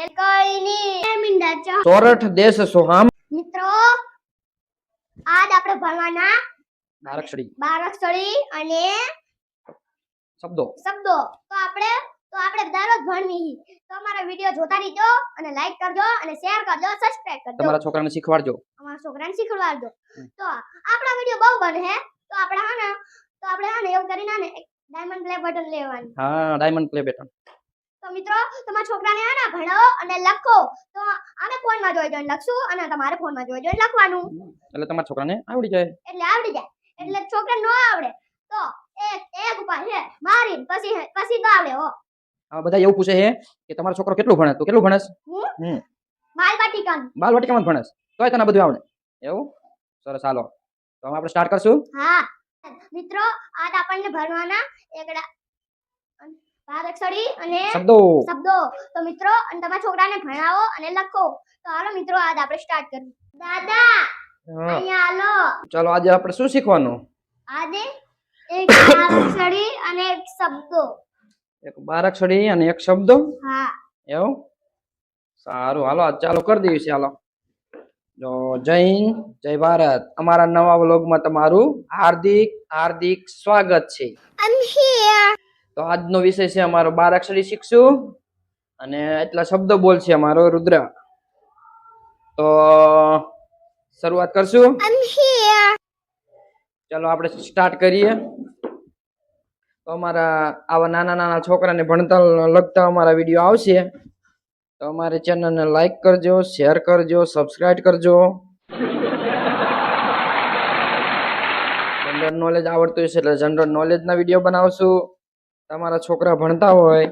અને કઈ ની. મીંડા ચા. સોરઠ દેશ સોહામ. મિત્રો આજ આપણે ભણવાના બારક્ષડી. બારક્ષરી અને શબ્દો. શબ્દો. તો આપણે તો આપણે દરરોજ ભણવી. તો અમારા વિડિયો જોતા રહેજો અને લાઈક કરજો અને શેર કરજો સબસ્ક્રાઇબ કરજો. તમારા છોકરાને શીખવાડજો. અમારા છોકરાને શીખવાડજો. તો આપણા વિડિયો બહુ બને હે. તો આપણે હા ને તો આપણે હા ને એવું કરીને ને ડાયમંડ પ્લે બટન લેવાનું. હા ડાયમંડ પ્લે બેટન તો મિત્રો તમારા છોકરાને હા ને ભણાવો અને લખો. તો આને ફોનમાં જોઈ જોઈને લખશું અને તમારે ફોનમાં જોઈ જોઈને લખવાનું. એટલે તમારા છોકરાને આવડી જાય. એટલે આવડી જાય. એટલે છોકરાને ન આવડે. તો એક એક ઉપાય છે. મારી પછી પછી તો આવડે હો. આ બધા એવું પૂછે છે કે તમારો છોકરો કેટલું ભણે? તો કેટલું ભણેસ? હું? બાલવાટિકામાં બાલવાટિકામાં ભણેસ. તોય તને બધું આવડે. એવું? સરસ હાલો. તો આપણે સ્ટાર્ટ કરશું. હા. મિત્રો આજ આપણને ભણવાના એકડા બારક્ષરી અને શબ્દો. શબ્દો. તો મિત્રો અને તમારા છોકરાને ભણાવો અને લખો. તો હાલો મિત્રો આજ આપણે સ્ટાર્ટ કરીએ. દાદા હા. અહીંયા હાલો. ચલો આજે આપણે શું શીખવાનું? આજે એક બારક્ષરી અને એક શબ્દો. એક બારાક્ષરી અને એક શબ્દો? હા. એવું? સારું હાલો આજ ચાલુ કરી દઈએ છીએ હાલો. જો જય હિન્દ જય ભારત. અમારા નવા વ્લોગમાં તમારું હાર્દિક હાર્દિક સ્વાગત છે. I'm here. તો આજનો વિષય છે અમારો બારાક્ષરી શીખશું અને એટલા શબ્દો બોલશે અમારો રુદ્ર. તો શરૂઆત કરશું. ચાલો આપણે સ્ટાર્ટ કરીએ. તો અમારા આવા નાના નાના છોકરાને ભણતા લગતા અમારા વીડિયો આવશે. તો અમારી ચેનલને લાઈક કરજો શેર કરજો સબસ્ક્રાઈબ કરજો. જનરલ નોલેજ આવડતું હશે એટલે જનરલ નોલેજના વીડિયો બનાવશું. તમારા છોકરા ભણતા હોય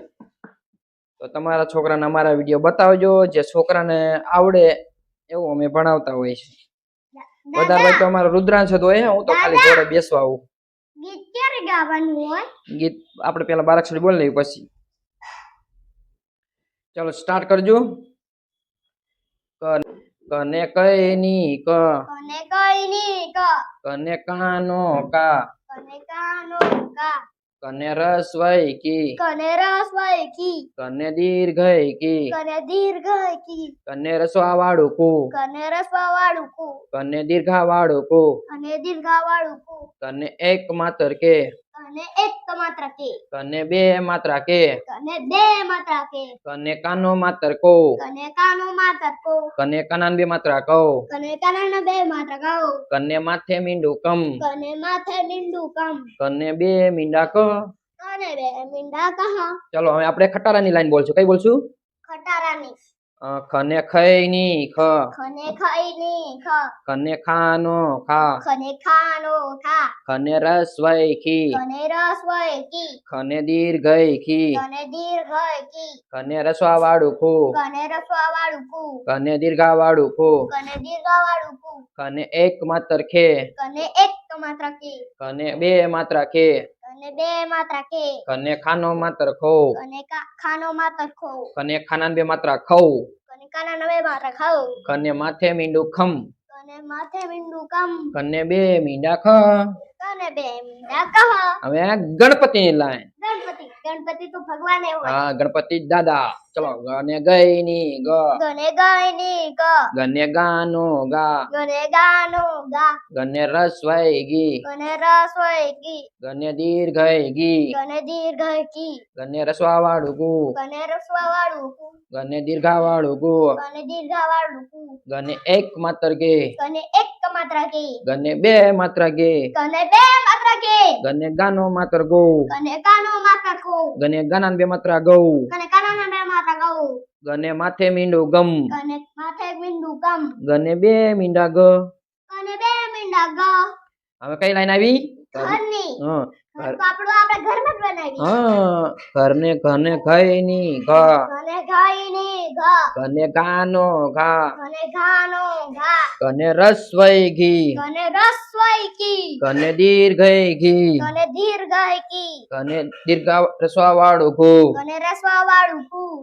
તો તમારા છોકરાને અમારા વીડિયો બતાવજો. જે છોકરાને આવડે એવું અમે ભણાવતા હોય છે વધારે તો અમારો રુદ્રાંશ હતો એ હું તો ખાલી જોડે બેસવા આવું. ગીત ક્યારે ગાવાનું હોય? ગીત આપણે પેલા બારાક્ષરી બોલી લઈએ પછી. ચાલો સ્ટાર્ટ કરજો. કને કઈ ની ક? કને કઈ ની ક? કને કાનો કા? કને કાનો કા? કને રસવઈ કી? કને રસ વઈ કી? કને દીર્ઘઈ કી? કને દીર્ઘ કી? કને રસવા વાળું કુ? કને રસવા વાળું કુ? કને દીર્ઘા વાળું કુ? કને દીર્ઘા વાળું કુ? કને એક માત્ર કે? કને એક માત્ર કે. કને બે માત્ર કે. કને બે માત્ર કે. કને કાનો માત્ર કો કને કાનો માત્ર કો કને કાનાન બે માત્ર કહો. કને કાના બે માત્ર ગાઓ કને માથે મીંડું કમ. કને માથે મીંડું કમ. કને બે મીંડા કો કને બે મીંડા કહા. ચલો હવે આપણે ખટારાની લાઈન બોલશું. કઈ બોલશું? ખટારાની. ખને ખઈ ખ. ખને ખાઈ ખ. ખને ખાનો ખા. ખને ખાનો ખા. ખને રસ ખી ખને રસ વઈ કી. ખને દીર્ઘઈ ખી ખને દીર્ઘ કી. ખને રસવા વાળું ખુ ખને રસવા વાળું ખુ ખને દીર્ઘા વાળું ખુ કને દીર્ઘા વાળું ખુ ખને એક માત્ર ખે ખને એક માત્ર ખે ખને બે માત્ર ખે કને બે માત્ર કે કને ખાનો માત્ર ખો કને ખાનો માત્ર ખો કને ખાનાન બે માત્ર ખઉ. કને કાના બે માત્ર ખાઉ. કને માથે મીંડું ખમ. કને માથે મીંડું કમ ખને બે મીંડા ખ. કને બે મીંડા કહ હવે ગણપતિ ગણપતિ તો ભગવાન એવો હા ગણપતિ દાદા. ચલો ગને ગઈ ની ગ. ગને ગાયની ગ. ગને ગાનો ગા. ગને ગાનો ગા. ગને રસવાઈ ગી. ગને રસ હોય કી ગને દીર્ઘઈ ગી. ગને દીર્ઘ કી ગને રસવા વાળું ગુ. ગને રસવા વાળું ગુ. ગને દીર્ઘા વાળું ગુ. ગને દીર્ઘા વાળું ગુ. ગને એક માત્ર ગે. ગને એક માત્ર કે ગને બે માત્ર ગે. ગને બે માત્ર કે? ગને ગાનો માત્ર ગો. ગને માત્ર બે માત્ર ગો. ગને બે માત્ર ગો. ગને માથે મીંડો ગમ. ગને માથે મીંડો ગમ. ગને બે મીંડા ગ. ગને બે મીંડા ગ. હવે કઈ લાઈન આવી? ઘરની. હા. ઘરને ઘને ગઈ ની ઘા. ગને ગાય ઘ. ગને ગાનો ઘા. ગને ઘાનો ઘા. ગને રસવઈ ઘી. દીર્ઘઈ દીર્ઘ રસવા વાળું ઘુ.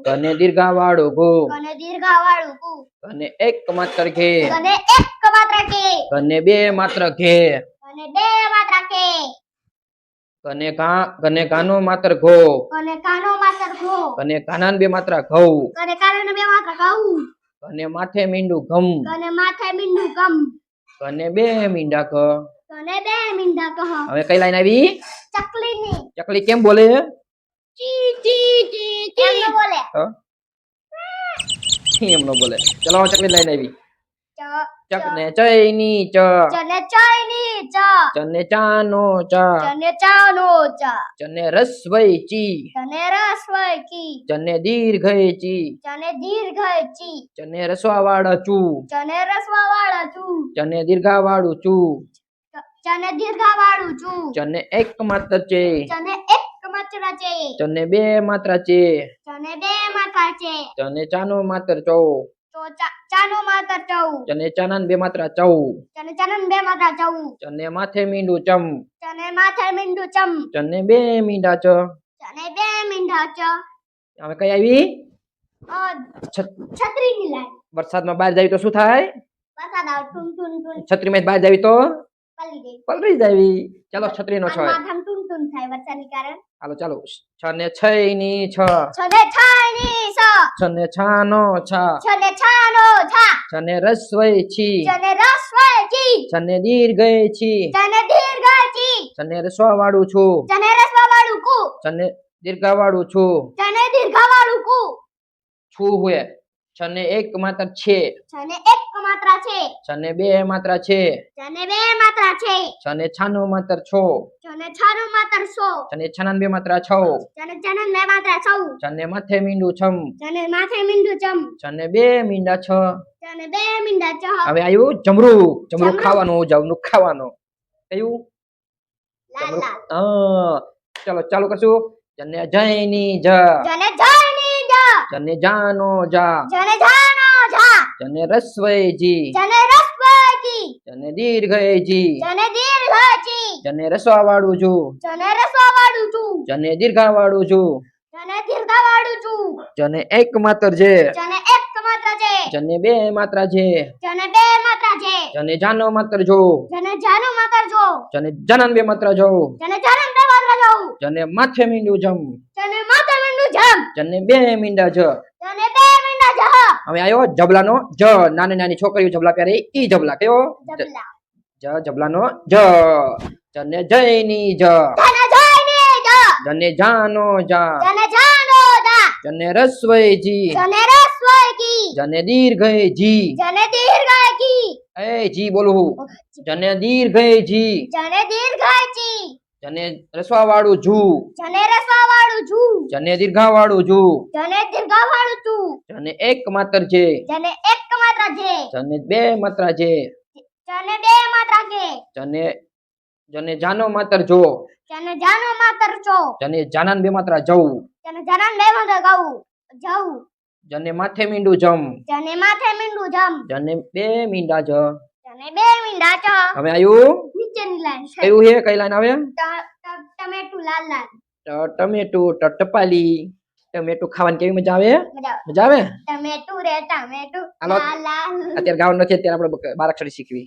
ગને દીર્ઘા વાળું ઘુ. એક માત્ર ઘે. બે માત્ર ઘે. બે માત્ર કે કને કા કને કાનો માત્ર ઘો કને કાનો માત્ર ઘો કને કાનાન બે માત્ર ઘઉ. કને કાનો બે માત્ર ઘઉ. કને માથે મીંડું ઘમ. કને માથે મીંડું ઘમ. કને બે મીંડા ક કને બે મીંડા ક હવે કઈ લાઈન આવી? ચકલી ની ચકલી કેમ બોલે? ચી ચી ચી ન બોલે. એમ નો બોલે. ચલો ચકલી લાઈન આવી. ચ ચક ને ચ. ચને ચાયની ચ. ચને ચાનો ચ. ચને ચાનો ચ. ચને રસવઈ ચી. ચને રસવઈ કી ચને દીર્ઘય ચી. ચને દીર્ઘ ચી. ચને રસવાવાળા ચૂ. ચને રસવા ચુ. ચને દીર્ઘાવાળું ચૂ. ચને દીર્ઘા ચુ. ચને એક માત્ર ચને એક છે ચને બે માત્ર ચને બે માત્રા છે ચને ચાનો માત્ર ચૌ. તો ચાનો માત્ર ચૌ ચને ચાનન બે માત્ર ચૌ ચને ચાનન બે માત્ર ચૌ ચને માથે મીંડું ચમ. ચને માથે મીંડું ચમ. ચને બે મીંડા ચ. ચને બે મીંડા ચ. હવે કઈ આવી? છત્રીની લાઈન. વરસાદમાં બહાર જાવી તો શું થાય? વરસાદ આવે ટુન ટુન ટુન છત્રીમાં બહાર જાવી તો? પલી ગઈ. પલરી જાવી. ચાલો છત્રીનો નો છો માથામાં ટુન ટુન થાય વરસાદની કારણ. હાલો ચાલો. છ ને છ ની છ. છ ને છ ની છ. ને છાનો છ. છ ને છ. નો છ ને રસવઈ છી. ચને રસવઈ છી. છ ને દીર્ઘય છી. ચને દીર્ઘ છી. છ ને રસ્વ વાળું છું. છ ને રસ્વ વાળું કુ. છ ને દીર્ઘા વાળું છું. ચને દીર્ઘ વાળું કુ. છું હુએ છ ને એક માત્ર છે. ચને એક માત્ર છે. છ ને બે માત્ર છે. ચને બે માત્ર છે. છ ને છાનો માત્ર છો. ચને છાનું માત્ર છો છ ને છાનાન બે માત્રા છો. ચને ચનન બે માત્ર સૌ છ. ને માથે મીંડું છમ. ચને માથે મીંડું છમ. છ ને બે મીંડા છ. ચને બે મીંડા છ. હવે આવ્યું જમરૂ. જમરૂ. ખાવાનું જમરૂ ખાવાનું. કયું? લાલ લાલ. હા. ચાલો ચાલુ કરશું. જને જયની જ જને જય. જ જને જાનો જા. જને જાનો જા. જને રસ્વયજી જને રસ્વયજી જને દીર્ઘયજી જને દીર્ઘયજી જને રસવા વાળું છું. જને રસવા વાળું છું. જને દીર્ઘા વાળું છું. જને દીર્ઘા વાળું છું. જને એક માત્ર છે. જને એક માત્ર છે. જને બે માત્ર છે. જને બે માત્ર છે. જને જાનો માત્ર જો જને જાનો માત્ર જો જને જનન બે માત્ર જો જને જાનન બે માત્ર જો જને માથે મીંડું જમ. જને માથે મીંડું જમ. જને બે મીંડા જ. જને બે મીંડા જહ હવે આયો જબલાનો જ. નાની નાની છોકરીઓ જબલા પહેરે ઈ જબલા કયો? જબલા. જ જબલાનો જ. જને જયની જ. જને જયની જ. જને જાનો જા. જને જાનો જા. જને રસવઈજી જને રસવજી જને દીર્ઘયજી એ જી બોલું. જને દીર્ઘયજી જને દીર્ઘજી જને રસવા વાળું જુ જને રસવા વાળું જુ જને દીર્ઘા વાળું જુ જને દીર્ઘા વાળું જુ જને એક માત્ર છે. જને એક માત્ર છે. જને બે માત્ર છે. જને બે માત્ર છે. જને જને જાનો માત્ર જો જને જાનો માત્ર જો જને જાનન બે માત્ર જવું જને જાનન બે માત્ર ગઉ જઉ. જને માથે મીંડું જમ. જને માથે મીંડું જમ. જને બે મીંડા જ. જને બે મીંડા જ. હવે આવ્યું નીચેની લાઈન કયું હે? કઈ લાઈન આવે? ટમેટું લાલ લાલ. ટમેટું ટટપાલી. ટમેટું ખાવાની કેવી મજા આવે? મજા આવે. ટમેટું રે ટમેટું લાલ લાલ. અત્યારે ગાવાનું નથી અત્યારે આપણે બારાક્ષરી શીખવી.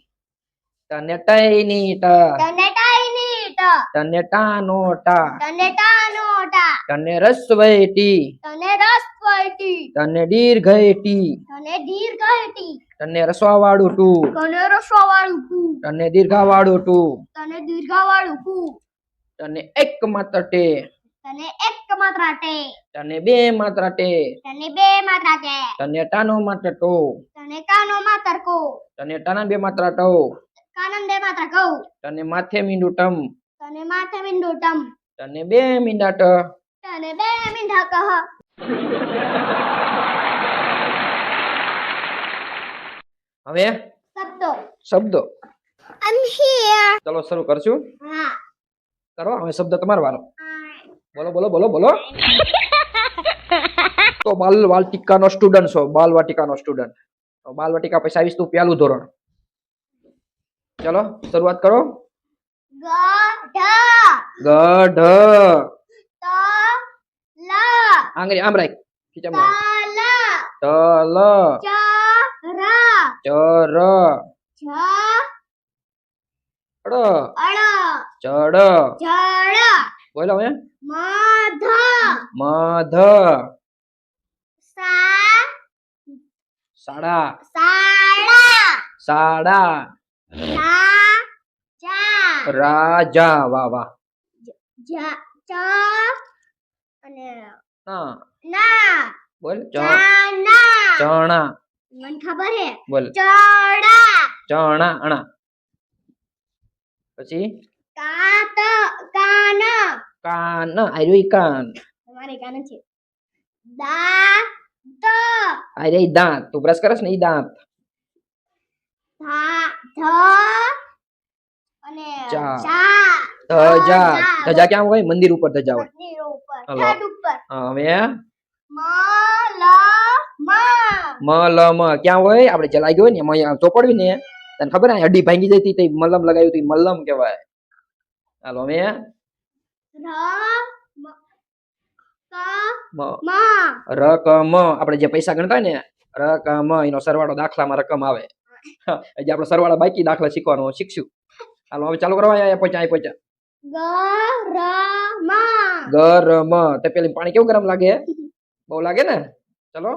તને ટઈની ટ ટમેટાઈની ટ ટાનો ટા ટમેટાનો ટા તને રસવઈ ટી તને રસવટી તને દીર્ઘય ટી તને દીર્ઘટી તને રસવા વાળું ટુ તને દીર્ઘા વાળું ટુ કુ તને એક માત્ર ટે. તને એક માત્ર ટે. તને બે માત્ર ટે. તને બે માત્ર ટે. તને ટાનો માત્ર ટો. તને કાનો માત્ર કો તને ટાના બે માત્ર ટો. કાનન બે માત્ર કઉ તને માથે મીંડું ટમ. તને માથે મીંડું ટમ. તને બે મીંડા ટ તને બે મીંઢા કહ. હવે? શબ્દો. શબ્દો. I'm હિયર ચલો શરૂ કરશું. હા. કરો હવે શબ્દ તમારો વારો બોલો બોલો બોલો બોલો. તો બાલ વાટિકાનો સ્ટુડન્ટ છો બાલ વાટિકાનો સ્ટુડન્ટ બાલ વાટિકા પછી આવીશ તું પહેલું ધોરણ. ચલો શરૂઆત કરો. ગઢ ગઢ ત લ આંગળી આમ રાખ ખીચામાં તલ તલ ચર ચર ઝ ડ અળ ચડ જળ બોલો હવે મધ મધ સા સાડા સાડા સાડા રા જા રાજા વાહ વાહ. જા ચ અને હા. ના. બોલ ચ ચણા. મને ખબર હે. બોલ. ચણા. ચણા અણા. પછી? કાત કાન. કાન આર્યો કાન. તમારે કાન છે. દાંત. અરે દાંત. તું બ્રશ કરસ ને દાંત. ધા ધ. ચા. ધજા. ધજા. ક્યાં હોય? મંદિર ઉપર ધજા હોય. હવે મલમ. ક્યાં હોય? આપણે જે ગયો હોય ને એમાં ચોપડવી ને. તને ખબર ને હડી ભાંગી જતી તે મલમ લગાવ્યું તું મલમ કહેવાય. હાલો હવે રકમ. આપણે જે પૈસા ગણતા ને રકમ. એનો સરવાળો દાખલામાં રકમ આવે. હજી આપણે સરવાળા બાકી દાખલા શીખવાનો શીખશું. હાલો હવે ચાલુ કરવા અહીંયા પહોંચ્યા અહીં પહોંચ્યા ગ ર મ ગરમ તે પેલી પાણી કેવું ગરમ લાગે બહુ લાગે ને ચલો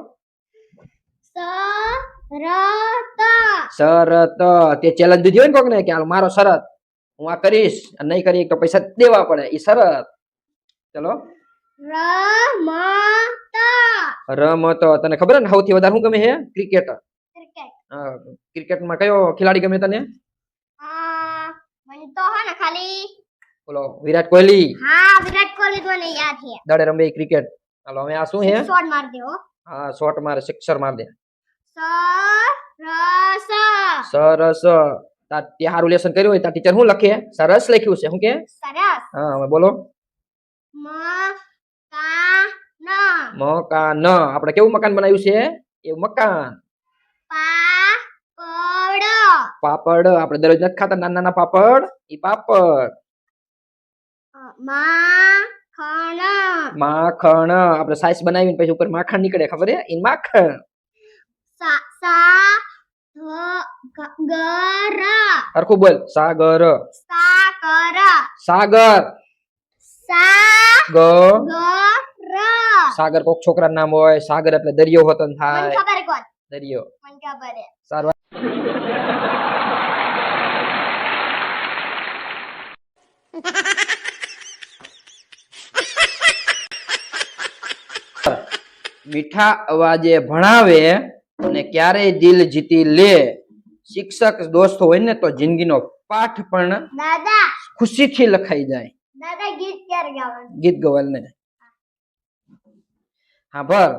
સ ર ત શરત તે ચેલેન્જ દીધી હોય ને કોકને કે હાલ મારો શરત હું આ કરીશ અને નહીં કરી તો પૈસા દેવા પડે એ શરત ચલો ર મ ત રમત તને ખબર ને સૌથી વધારે શું ગમે છે ક્રિકેટ ક્રિકેટ ક્રિકેટમાં કયો ખેલાડી ગમે તને આ મને તો હે ને ખાલી. બોલો વિરાટ કોહલી. હા વિરાટ કોહલી તો ને યાદ છે? દડે રમે ક્રિકેટ હાલો હવે આ શું છે? શોટ માર દે હો? હા શોટ માર સિક્સર માર દે. સરસ. સરસ. તા સારું લેસન કર્યું હોય તા ટીચર શું લખે? સરસ લખ્યું છે શું કે? સરસ. હા હવે બોલો. મ કા ન મકાન. આપણે કેવું મકાન બનાવ્યું છે? એવું મકાન. પા પાપડ આપણે દરરોજ નથી ખાતા નાના નાના પાપડ. ઈ પાપડ. માખણ. આપણે સાઈસ બનાવીને પછી ઉપર માખણ નીકળે ખબર હે ઈ માખણ. હરખું બોલ. સાગર. સાગર. સાગર સાગર સાગર કોક છોકરા નામ હોય. સાગર એટલે દરિયો હોતન થાય. દરિયો સારું મીઠા અવાજે ભણાવે અને ક્યારેય દિલ જીતી લે. શિક્ષક દોસ્ત હોય ને તો જિંદગીનો પાઠ પણ દાદા! ખુશીથી લખાઈ જાય. ગીત ગવાલ ને હા ભર.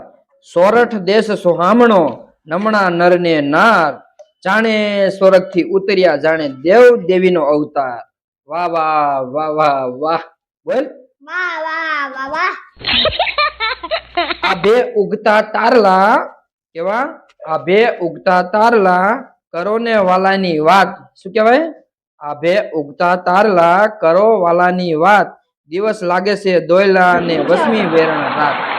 સોરઠ દેશ સોહામણો નમણા નરને નાર જાણે સ્વર્ગથી ઉતર્યા જાણે દેવ દેવીનો અવતાર. વાહ વાહ વાહ વાહ વાહ. બોલ. વાહ વાહ વાહ વાહ. આ બે ઉગતા તારલા કેવા? આ બે ઉગતા તારલા કરો ને વાલાની વાત. શું કહેવાય? આ બે ઉગતા તારલા કરો વાલાની વાત. દિવસ લાગે છે દોયલા ને વસમી વેરણ રાત.